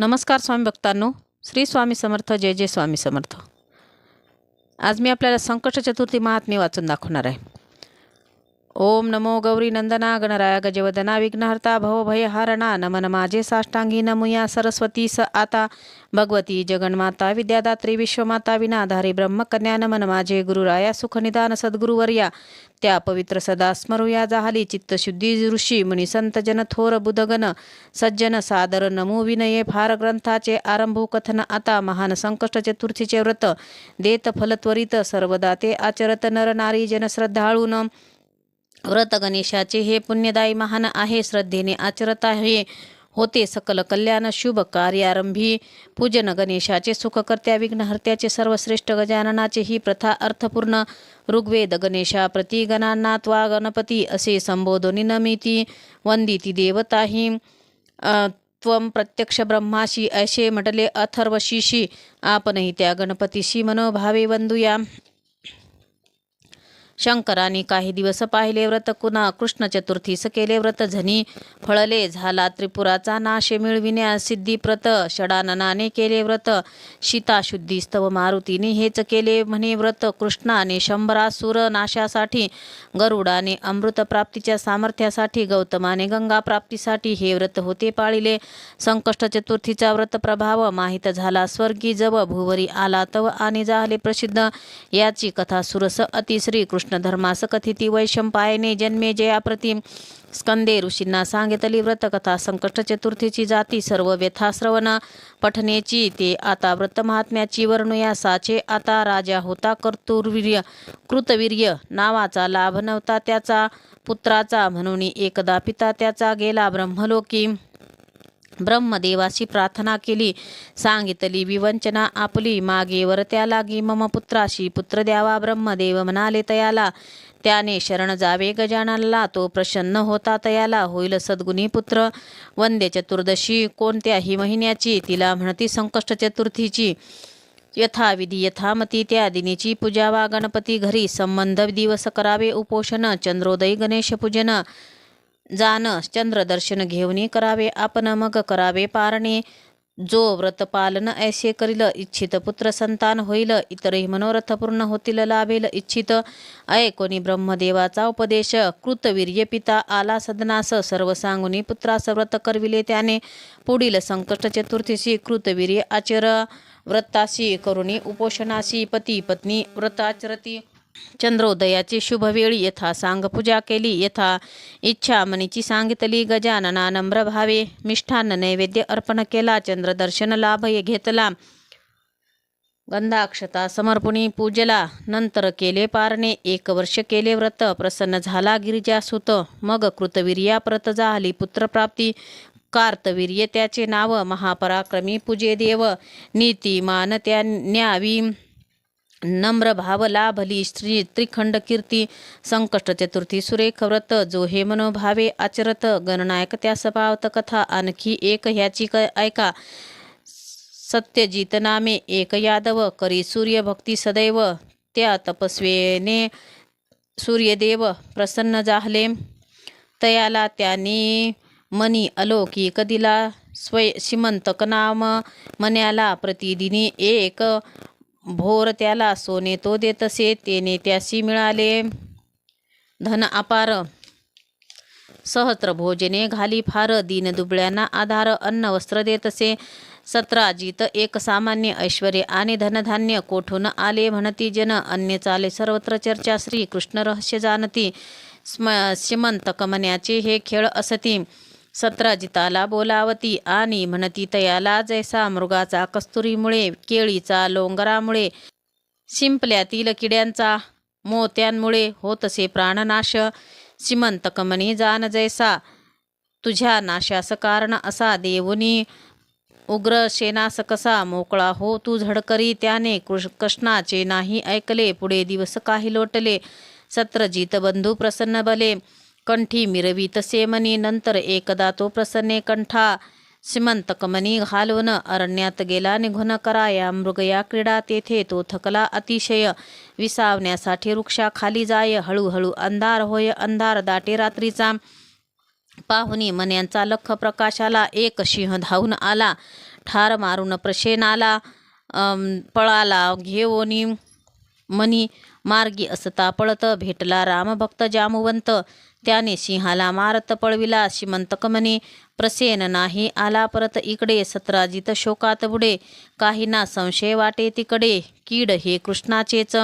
नमस्कार स्वामी भक्तांनो. श्री स्वामी समर्थ जय जय स्वामी समर्थ. आज मी आपल्याला संकट चतुर्थी महात्म्य वाचून दाखवणार आहे. ओम नमो गौरी नंदना गणराय गजवदना विघ्नहर्ता हरणा नमन माझे साष्टांगी नमुया सरस्वती स आता। भगवती जगन्माता विद्यादात्री विश्वमाता विनाधारी ब्रह्मकन्या नमन माझे गुरुराया सुखनिदान सद्गुरुवर्या। त्या पवित्र सदा स्मरुया जाहली चित्तशुद्धी ऋषी मुनिसंत जन थोर बुधगण। सज्जन सादर नमो विनये फार ग्रंथाचे आरंभो कथन आता महान संकष्ट चतुर्थीचे व्रत। देत फलत्वरित सर्वदा ते आचरत नर नारी जन श्रद्धाळून। व्रत गणेशाचे हे पुण्यदायी महान आहे. श्रद्धेने आचरत आहे. होते सकल कल्याण शुभ कार्यारंभी. पूजन गणेशाचे सुखकर्त्या विघ्नहर्त्याचे सर्वश्रेष्ठ गजाननाचे ही प्रथा अर्थपूर्ण. ऋग्वेद गणेशा प्रति गणांना त्वा गणपती असे संबोधनी नमिती. वंदिती देवता ही त्वम प्रत्यक्ष ब्रह्माशी ऐसे म्हटले अथर्वशीशी आपणही त्या गणपतीशी मनोभावे वंदूया शंकराने काही दिवस पाहिले व्रत कुणा कृष्ण चतुर्थीस केले व्रत झनी फळले झाला त्रिपुराचा नाश मिळविण्या सिद्धिप्रत षडाननाने केले व्रत सीता शुद्धी स्तव मारुतीने हेच केले म्हणे व्रत कृष्णाने शंभरासुर नाशासाठी गरुडाने अमृत प्राप्तीच्या सामर्थ्यासाठी गौतमाने गंगा प्राप्तीसाठी हे व्रत होते पाळिले. संकष्ट चतुर्थीचा व्रत प्रभाव माहीत झाला स्वर्गी जव भुवरी आला तव आणि झाले प्रसिद्ध. याची कथा सुरस अतिश्री कृष्ण धर्मास कथिती वैशंपायने जन्मे जयाप्रतिम स्कंदे ऋषींना सांगितली व्रतकथा. संकष्ट चतुर्थीची जाती सर्व व्यथाश्रवण पठनेची. ते आता व्रत महात्म्याची साचे आता राजा होता कर्तुर्वीर्य कृतवीर्य नावाचा लाभ नव्हता त्याचा. पुत्राचा म्हणून एकदा पिता त्याचा गेला ब्रह्मलोकी. ब्रह्मदेवाशी प्रार्थना केली. सांगितली विवंचना आपली मागे वरत्या लागी मम पुत्राशी पुत्र द्यावा ब्रह्मदेव म्हणाले तयाला. त्याने शरण जावे गजाननला तो प्रसन्न होता तयाला. होईल सद्गुणी पुत्र वंदे चतुर्दशी कोणत्याही महिन्याची तिला म्हणती संकष्ट चतुर्थीची. यथाविधी यथामती त्या दिनीची पूजावा गणपती घरी संबंध दिवस करावे उपोषण चंद्रोदय गणेश पूजन जान चंद्रदर्शन घेऊन करावे आपण मग करावे पारणे. जो व्रत पालन ऐसे करील इच्छित पुत्र संतान होईल इतरही मनोरथ पूर्ण होतील लाभेल इच्छित. ऐकोनी ब्रह्मदेवाचा उपदेश कृतवीर्य पिता आला सदनास सर्व सांगुनी पुत्रास व्रत करविले त्याने. पुढील संकट चतुर्थीशी कृतवीर्य आचर व्रताशी करुणी उपोषणाशी पती पत्नी व्रताचरती चंद्रोदयाची शुभवेळी यथा सांग पूजा केली यथा इच्छा मनीची सांगितली गजानना नम्र भावे मिष्ठान्न नैवेद्य अर्पण केला चंद्रदर्शन लाभ घेतला. गंधाक्षता समर्पणी पूजला नंतर केले पारणे एक वर्ष केले व्रत प्रसन्न झाला गिरिजासुत. मग कृतवीर्या परत झाली पुत्रप्राप्ती. कार्तवीर्य त्याचे नाव महापराक्रमी पूजे देव. नीतिमान त्या न्यावी नम्र भाव लाभली श्री त्रिखंड कीर्ती संकष्ट चतुर्थी सुरेख व्रत जो हे मनोभावे आचरत गणनायक त्यास पावत कथा आणखी एक ह्याची क ऐका. सत्यजित नामे एक यादव करी सूर्यभक्ती सदैव त्या तपस्वेने सूर्यदेव प्रसन्न झाले. तयाला त्यांनी मनी अलौकिक दिला स्वय श्रीमंतक नाम मन्याला प्रतिदिनी एक भोर त्याला सोने तो देतसे तेने त्याशी मिळाले. धन अपार. सहस्र भोजने घाली फार दीन दुबळ्यांना आधार अन्न वस्त्र देतसे. सतराजित एक सामान्य ऐश्वर्य आणि धनधान्य कोठून आले म्हणती जन. अन्य चाले सर्वत्र चर्चा श्री कृष्ण रहस्य जाणती. स्म श्रीमंत कमण्याचे हे खेळ असती. सत्राजिताला बोलावती आणि म्हणती तयाला जैसा मृगाचा कस्तुरीमुळे केळीचा लोंगरामुळे शिंपल्यातील किड्यांचा मोत्यांमुळे होतसे प्राणनाश. श्रीमंत कमनी जान जैसा तुझ्या नाशास कारण असा देवनी उग्र शेनास कसा मोकळा हो तू झडकरी त्याने कृष कृष्णाचे नाही ऐकले. पुढे दिवस काही लोटले. सत्रजित बंधू प्रसन्न बले. कंठी मिरवी तसे मनी नंतर एकदा तो प्रसन्ने कंठा. श्रीमंत घालून अरण्यात गेला निघून करा या मृग या क्रीडा तेथे तो थकला अतिशय. विसावण्यासाठी वृक्षाखाली जाय हळूहळू अंधार होय अंधार दाटे रात्रीचा. पाहुणी मन्यांचा लख प्रकाशाला एक सिंह धावून आला ठार मारून प्रशेनाला पळाला घेऊनी मनी मार्गी असता पळत भेटला रामभक्त जामवंत. त्याने सिंहाला मारत पळविला. श्रीमंतक म्हणे प्रसेन नाही आला परत इकडे. सतराजित शोकात बुडे. काहींना संशय वाटे तिकडे. कीड हे कृष्णाचेच.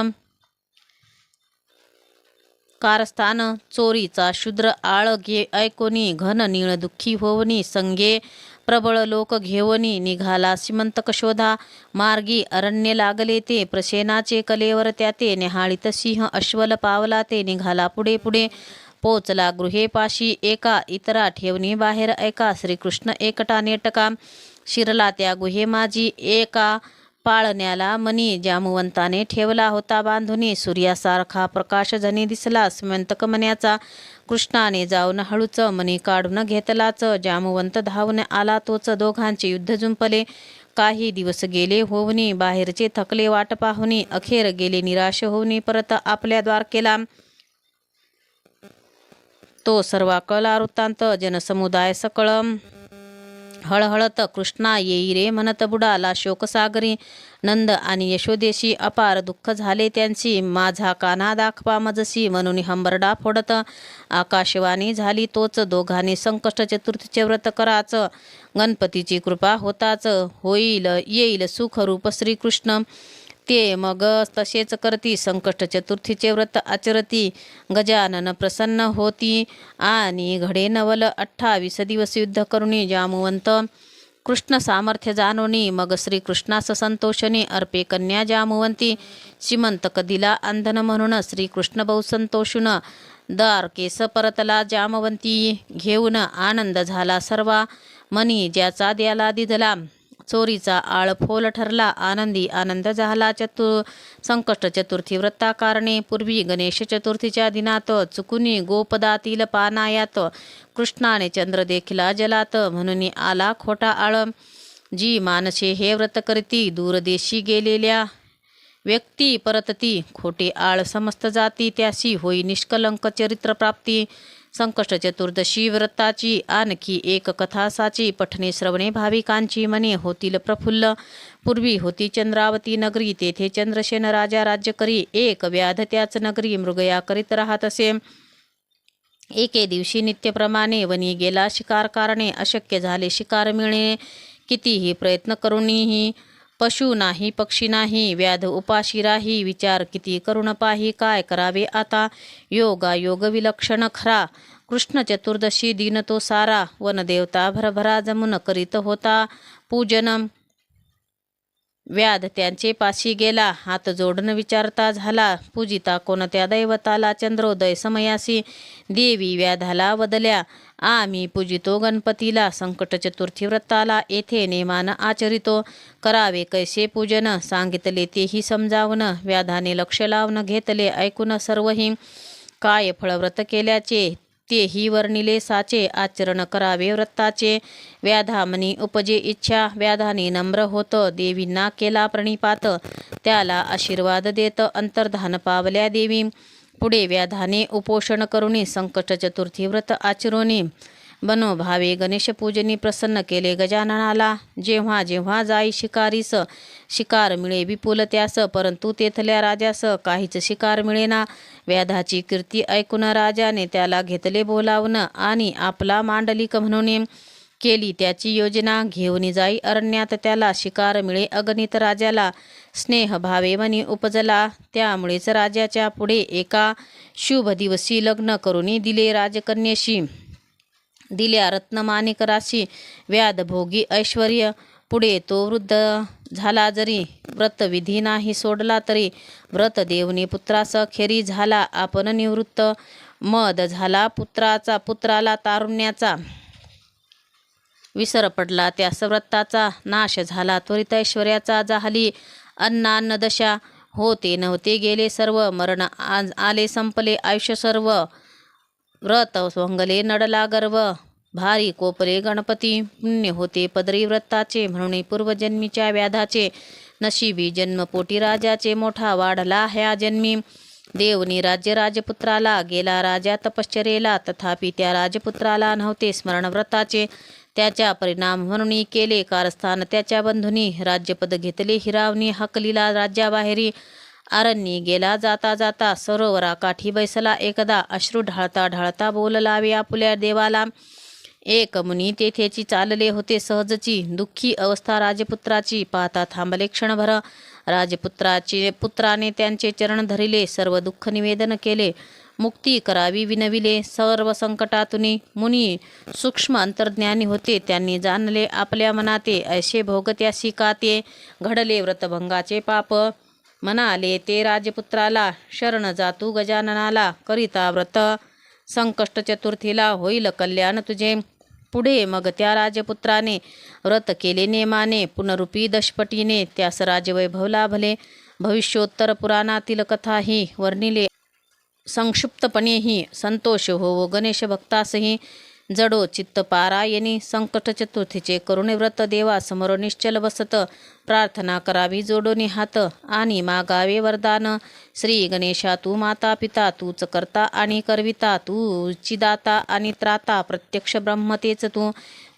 कारस्थान चोरीचा शूद्र आळ घे ऐकोनी घन नीळ दुःखी होवनी संगे प्रबळ लोक घेवनी निघाला श्रीमंतक शोधा मार्गी अरण्य लागले ते प्रसेनाचे कलेवर त्याते निहाळीत सिंह अश्वल पावला ते निघाला पुढे पुढे. पोचला गृहेपाशी एका इतरा ठेवणी बाहेर ऐका श्रीकृष्ण एकटा नेटका शिरला. त्या गुहे माझी एका पाळण्याला मनी जामवंताने ठेवला होता बांधुनी. सूर्यासारखा प्रकाश जनी दिसला. स्मंतक मन्याचा कृष्णाने जाऊन हळूच मनी काढून घेतलाच. जामवंत धावून आला तोच. दोघांचे युद्ध जुंपले. काही दिवस गेले होवनी बाहेरचे थकले वाट पाहुनी. अखेर गेले निराश होऊनी. परत आपल्या द्वारकेला तो सर्वा कळला वृत्तांत जनसमुदाय सकळम। हळहळत कृष्णा येई रे म्हणत बुडाला शोकसागरी। नंद आणि यशोदेशी अपार दुःख झाले त्यांची। माझा काना दाखवा मजसी म्हणून हंबरडा फोडत आकाशवाणी झाली तोच दोघांनी संकष्ट चतुर्थीचे व्रत कराच। गणपतीची कृपा होताच। होईल येईल सुखरूप श्रीकृष्ण। ते मग तसेच करती. संकष्ट चतुर्थीचे व्रत आचरती. गजानन प्रसन्न होती आणि घडे नवल अठ्ठावीस दिवस युद्ध करुणी जामुवंत. कृष्ण सामर्थ्य जानोनी मग श्रीकृष्णास संतोषणी अर्पे कन्या जामुवंती. श्रीमंतक दिला अंधन म्हणून श्रीकृष्ण बहु संतोषून. दार केस परतला जामवंती. घेऊन आनंद झाला सर्वा. मनी ज्याचा द्याला दिधला. चोरीचा आळ फोल ठरला. आनंदी आनंद झाला. चतुर संकष्ट चतुर्थी व्रताकारणे पूर्वी गणेश चतुर्थीच्या दिनात चुकुनी गोपदातील पानायात कृष्णाने चंद्र देखिला जलात. म्हणून आला खोटा आळ. जी मानसे हे व्रत करती दूरदेशी गेलेल्या व्यक्ती परतती. खोटे आळ समस्त जाती त्याशी होई निष्कलंक चरित्र प्राप्ती. संकष्ट चतुर्दशी व्रताची आणखी एक कथा साची पठणे श्रवणे भाविकांची मने होतील प्रफुल्ल. पूर्वी होती चंद्रावती नगरी तेथे चंद्रसेन राजा राज्य करी एक व्याध त्याच नगरी मृगया करीत राहत असे. एके दिवशी नित्यप्रमाणे वनी गेला शिकार कारणे अशक्य झाले शिकार मिळणे कितीही प्रयत्न करूनही पशु नाही पक्षी नाही व्याध उपाशी राही विचार किती करुण पाही काय करावे आता? योगा योग विलक्षण खरा. कृष्ण चतुर्दशी दिन तो सारा. वनदेवता भरभरा जमुन करीत होता. पूजनम व्याध त्यांचे पाशी गेला हात जोडून विचारता झाला पूजिता कोणत्या दैवताला चंद्रोदय समयासी? देवी व्याधाला वदल्या आम्ही पूजितो गणपतीला संकट चतुर्थी व्रताला येथे नेमान आचरितो. करावे कैसे पूजन? सांगितले तेही समजावून व्याधाने लक्ष लावणं घेतले ऐकून सर्वही. काय फळव्रत केल्याचे? तेही वर्णिले साचे आचरण करावे व्रताचे व्याधामनी उपजे इच्छा व्याधाने नम्र होत देवींना केला प्रणिपात. त्याला आशीर्वाद देत अंतर्धान पावल्या देवी. पुढे व्याधाने उपोषण करुणी संकट चतुर्थी व्रत आचरोनी. बनोभावे भावे गणेशपूजनी प्रसन्न केले गजाननाला. जेव्हा जेव्हा जाई शिकारीस शिकार मिळे विपुल त्यास परंतु तेथल्या राजास काहीच शिकार मिळेना. व्याधाची कीर्ती ऐकून राजाने त्याला घेतले बोलावणं आणि आपला मांडलिक म्हणून केली त्याची योजना घेऊन जाई अरण्यात त्याला शिकार मिळे अगणित राजाला. स्नेह भावे म्हणी उपजला. त्यामुळेच राजाच्या पुढे एका शुभ दिवशी लग्न करून दिले राजकन्येशी. दिल्या. रत्नमानिक राशी व्याधभोगी ऐश्वर्य पुढे तो वृद्ध झाला जरी व्रतविधी नाही सोडला तरी व्रत देवनी पुत्रास खेरी झाला आपण निवृत्त मद झाला पुत्राचा पुत्राला तारुण्याचा. विसर पडला त्या व्रताचा नाश झाला त्वरित ऐश्वर्याचा जाहली अन्नान्न दशा होते नव्हते गेले सर्व मरण आज आले संपले आयुष्य सर्व. व्रत स्वंगले नडला गर्व भारी कोपरे गणपती पुण्य होते पदरी व्रताचे म्हणून पूर्वजन्मीच्या व्याधाचे। नशिबी जन्मपोटी राजाचे मोठा वाढला ह्या जन्मी। देवनी राज्य राजपुत्राला गेला राजा तपश्चरेला तथापि त्या राजपुत्राला नव्हते स्मरण व्रताचे त्याच्या परिणाम म्हणून केले कारस्थान त्याच्या बंधुनी। राज्यपद घेतले हिरावणी हकलीला राज्याबाहेरी। आरण्ये गेला जाता जाता सरोवरा काठी बैसला एकदा अश्रू ढाळता ढाळता बोललावे आपुल्या देवाला. एक मुनी तेथेची चालले होते सहजची दुःखी अवस्था राजपुत्राची. पाहता थांबले क्षणभर. राजपुत्राचे पुत्राने त्यांचे चरण धरिले सर्व दुःख निवेदन केले. मुक्ती करावी विनविले. सर्व संकटातून मुनी सूक्ष्म अंतर्ज्ञानी होते. त्यांनी जाणले आपल्या मनाते ऐसे भोगत्यासी शिकाते घडले व्रतभंगाचे पाप. म्हणाले ते राजपुत्राला शरण जातू गजाननाला करिता व्रत. संकष्ट चतुर्थीला होईल कल्याण तुझे. पुढे मग त्या राजपुत्राने व्रत केले नेमाने पुनरुपी दशपटीने त्यास राजवैभव लाभले भविष्योत्तर पुराणातील कथाही वर्णिले. संक्षिप्तपणेही संतोष होवो गणेश भक्तासही जडो चित्त पारायणी संकट चतुर्थीचे करुणे व्रत देवा समोर निश्चल बसत. प्रार्थना करावी जोडोनी हात आणि मागावे वरदान. श्री गणेशा तू माता पिता तूच करता आणि करविता तू चिदाता आणि त्राता प्रत्यक्ष ब्रह्मतेच तू.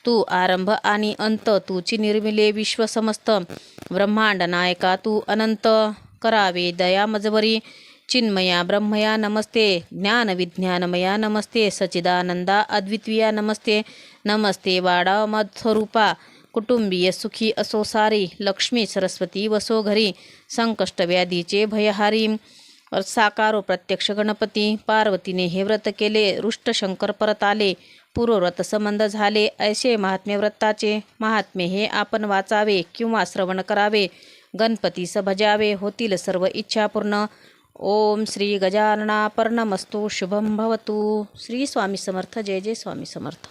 तू आरंभ आणि अंत तूची निर्मिले विश्व समस्त. ब्रह्मांड नायका तू अनंत. करावे दया मजवरी चिन्मया ब्रह्मया नमस्ते ज्ञान विज्ञानमया नमस्ते सचिदानंदा अद्वितीया नमस्ते नमस्ते वाडा मधस्वरूपा कुटुंबीय सुखी असो सारी लक्ष्मी सरस्वती वसो घरी संकष्ट व्याधीचे भयहारी साकारो प्रत्यक्ष गणपती पार्वतीने हे व्रत केले रुष्ट शंकर परत आले पूर्वव्रत संबंध झाले ऐसे महात्म्य व्रताचे महात्म्य हे आपण वाचावे किंवा श्रवण करावे गणपतीस भजावे होतील सर्व इच्छा पूर्ण ओम श्री गजानना पर्णमस्तु शुभम भवतु। श्री स्वामी समर्थ जय जय स्वामी समर्थ।